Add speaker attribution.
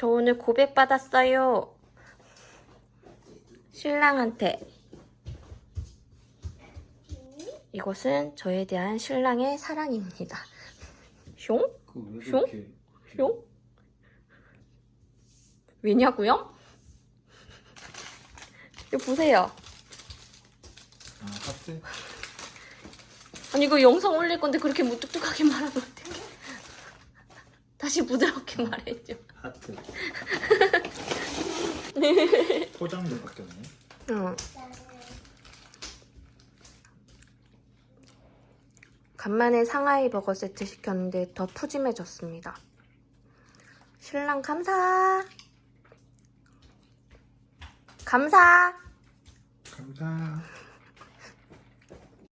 Speaker 1: 저 오늘 고백 받았어요. 신랑한테. 이것은 저에 대한 신랑의 사랑입니다. 숑? 숑? 숑? 왜냐고요? 이거 보세요.
Speaker 2: 아 하트?
Speaker 1: 아니 이거 영상 올릴 건데 그렇게 무뚝뚝하게 말하면 어떡해? 다시 부드럽게 말해줘.
Speaker 2: 하트 포장도 바뀌었네
Speaker 1: 응. 간만에 상하이 버거 세트 시켰는데 더 푸짐해졌습니다. 신랑 감사. 감사.
Speaker 2: 감사